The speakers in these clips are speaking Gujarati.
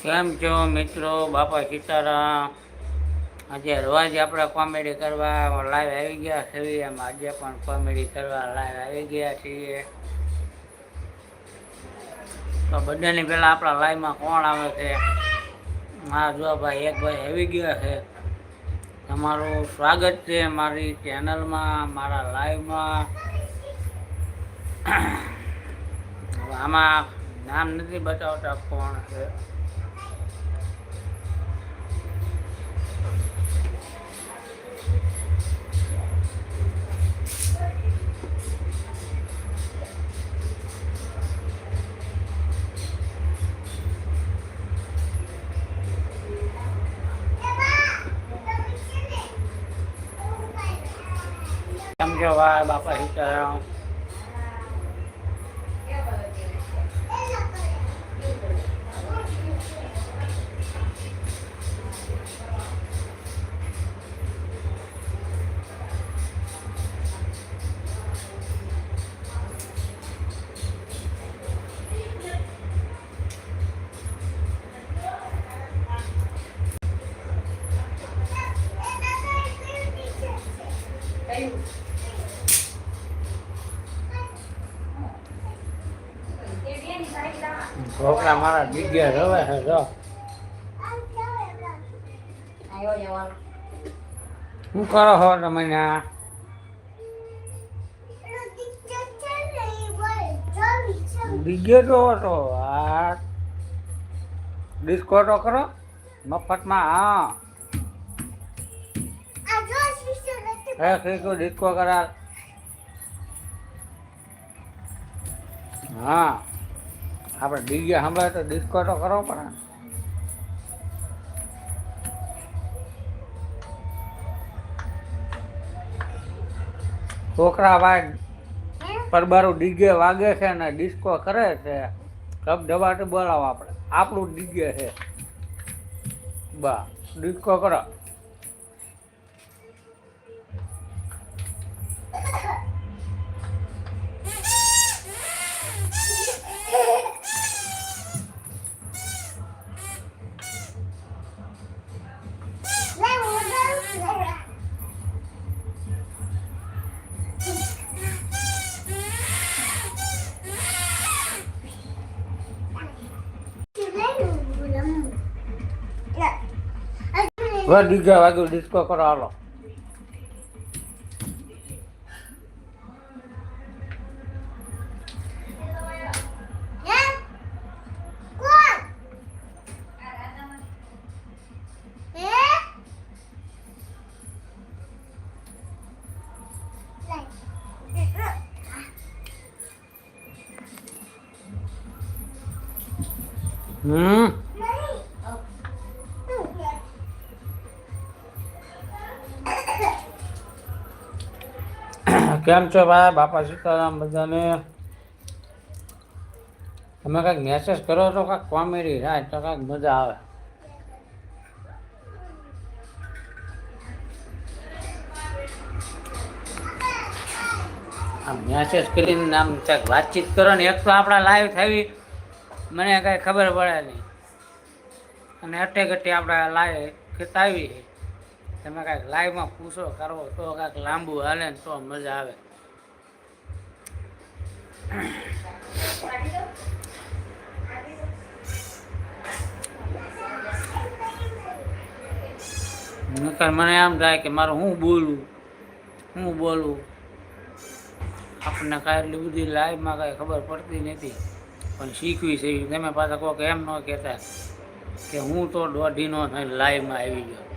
કેમ છો મિત્રો? બાપા સીતારામ. આજે રોજ આપણે કોમેડી કરવા લાઈવ આવી ગયા છીએ એમ આજે પણ કોમેડી કરવા લાઈવ આવી ગયા છીએ. તો બધાની પહેલાં આપણા લાઈવમાં કોણ આવે છે? હા જો ભાઈ, એક ભાઈ આવી ગયા છે. તમારું સ્વાગત છે મારી ચેનલમાં મારા લાઈવમાં આમાં નામ નથી બતાવતા કોણ છે. કેમ છો ભાઈ બાપા સીતારામ છોકરા મારા ડીગે રવે છે જો. શું કરો છો તમે ત્યાં ડીગે તો હતો આ ડિસ્કો તો કરો. મફતમાં હા. હે શીખું ડિસ્કો કરા હા. આપણે ડીજે સાંભળે તો ડિસ્કો તો કરવો પડે. છોકરા ભાઈ પરબારું ડીજે વાગે છે ને ડિસ્કો કરે છે કબ દબાટે બોલાવો આપણે. આપણું ડીજે છે. બા ડિસ્કો કરો. હવે ડીજે વાગ્યું ડિસ્કો કરો કેમ છો ભાઈ? બાપા સીતારામ બધાને. તમે કાંઈક મેસેજ કરો તો કાંઈક કોમેડી થાય તો કાંઈક મજા આવે. આમ મેસેજ કરીને આમ કાંઈક વાતચીત કરો ને, એક તો આપણા લાઈવ થવી મને કાંઈ ખબર પડે નહીં. અને અટે લાઈવ આપણા લાઈવ ખેતાવી તમે કાંઈક લાઈવમાં પૂછો, કરવો તો કાંઈક લાંબુ હાલે ને તો મજા આવે. નકર મને એમ થાય કે મારું હું બોલું? હું બોલું? આપણને કાંઈ એટલી બધી લાઈવમાં કાંઈ ખબર પડતી નથી. પણ શીખવી છે. તમે પાછા કોક એમ ન કહેતા કે હું તો દોઢીનો થઈને લાઈવમાં આવી ગયો.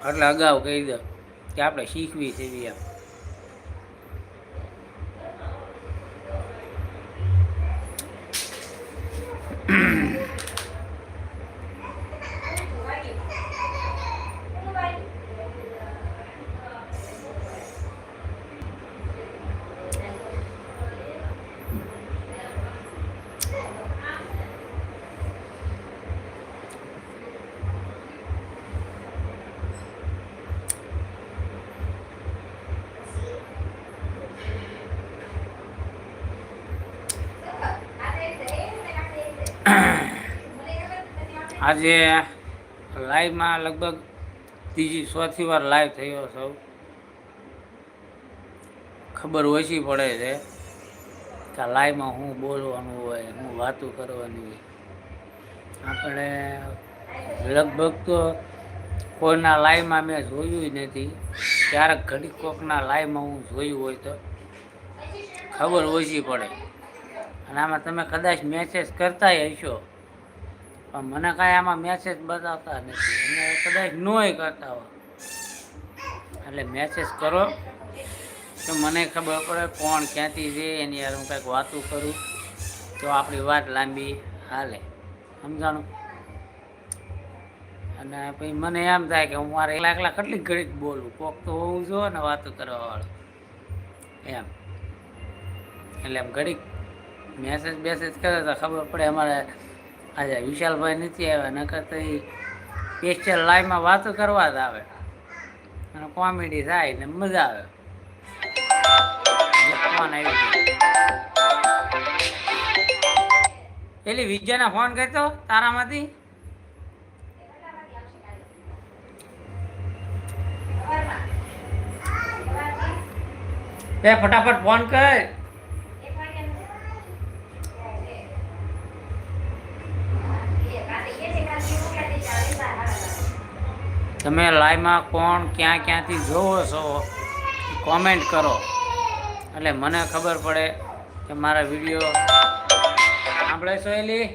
એટલે અગાઉ કહી દો કે આપણે શીખવી છે એવી એમ આજે લાઈવમાં લગભગ ત્રીજી, ચોથી વાર લાઈવ થયો સૌ ખબર ઓછી પડે છે કે લાઈવમાં શું બોલવાનું હોય શું વાતું કરવાની હોય. આપણે લગભગ તો કોઈના લાઈવમાં મેં જોયું નથી. ક્યારેક ઘડી કોકના લાઈવમાં હું જોયું હોય તો ખબર ઓછી પડે. અને આમાં તમે કદાચ મેસેજ કરતાય હશો. પણ મને કાંઈ આમાં મેસેજ બતાવતા નથી. અને કદાચ નોય કરતા હોય. એટલે મેસેજ કરો. તો મને ખબર પડે કોણ ક્યાંથી છે, એની યાર હું કંઈક વાતું કરું. તો આપણી વાત લાંબી હાલે. સમજાણું? અને પછી મને એમ થાય કે હું મારે એકલા એકલા કેટલી ઘડીક બોલું? કોક તો હોવું જોઈએ ને વાતું કરવાવાળો. એમ. એટલે એમ ઘડીક મેસેજ બેસેજ કરે તો ખબર પડે અમારે આજે વિશાલભાઈ નથી આવ્યા, નકર તો એ સ્પેશિયલ લાઈવમાં વાતો કરવા જ આવે. અને કોમેડી થાય ને મજા આવી. પેલી વિજયાને ફોન કરતો તારામાંથી? એ, ફટાફટ ફોન કર. તમે લાઈવમાં કોણ ક્યાં ક્યાંથી જોવો છો કોમેન્ટ કરો. એટલે મને ખબર પડે કે મારા વીડિયો સાંભળે છો, એલી?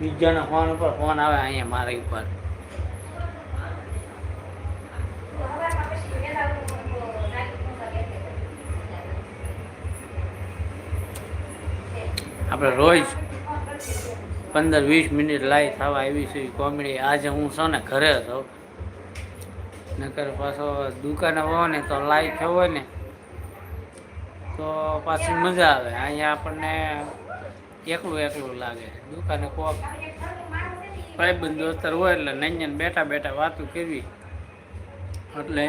બીજાના ફોન ઉપર ફોન આવે અહીંયા મારી ઉપર. આપણે રોજ પંદર વીસ મિનિટ લાઈવ થવા આવી છે કોમેડી. આજે હું છું ને ઘરે હતો નકર પાછો દુકાને હોવ ને તો લાઈવ થયો હોય ને, તો પાછી મજા આવે. અહીંયા આપણને એકલું એકલું લાગે. દુકાને કોક ભાઈબંધ દોસ્તર હોય એટલે નંજન બેઠા બેઠા વાતું કરવી. એટલે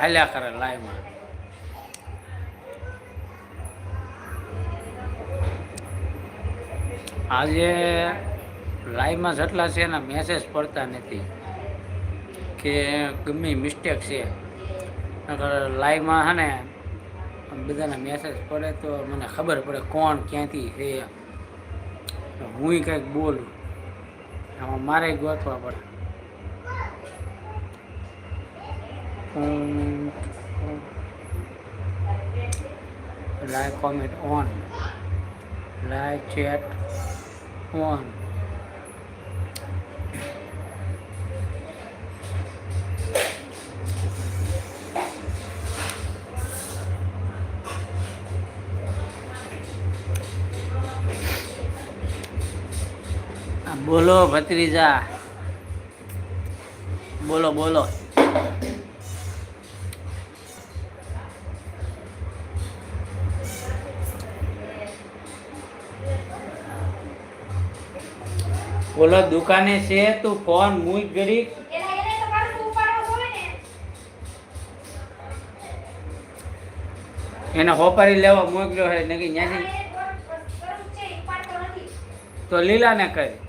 હાલ્યા કરે લાઈવમાં. આજે લાઈવમાં જેટલા છે એના મેસેજ પડતા નથી કે ગમે મિસ્ટેક છે. લાઈવમાં હે ને બધાના મેસેજ પડે તો મને ખબર પડે કોણ ક્યાંથી છે. હું કંઈક બોલું. આમાં મારે ગોતવા પડે. Like comment on like chat on આ બોલો ભત્રીજા બોલો બોલો બોલો દુકાને છે તું ફોન મૂક ગરી એને હોપારી લેવા મોકલ્યો હે નકી ન્યાથી તો લીલા ને લીલાને કરી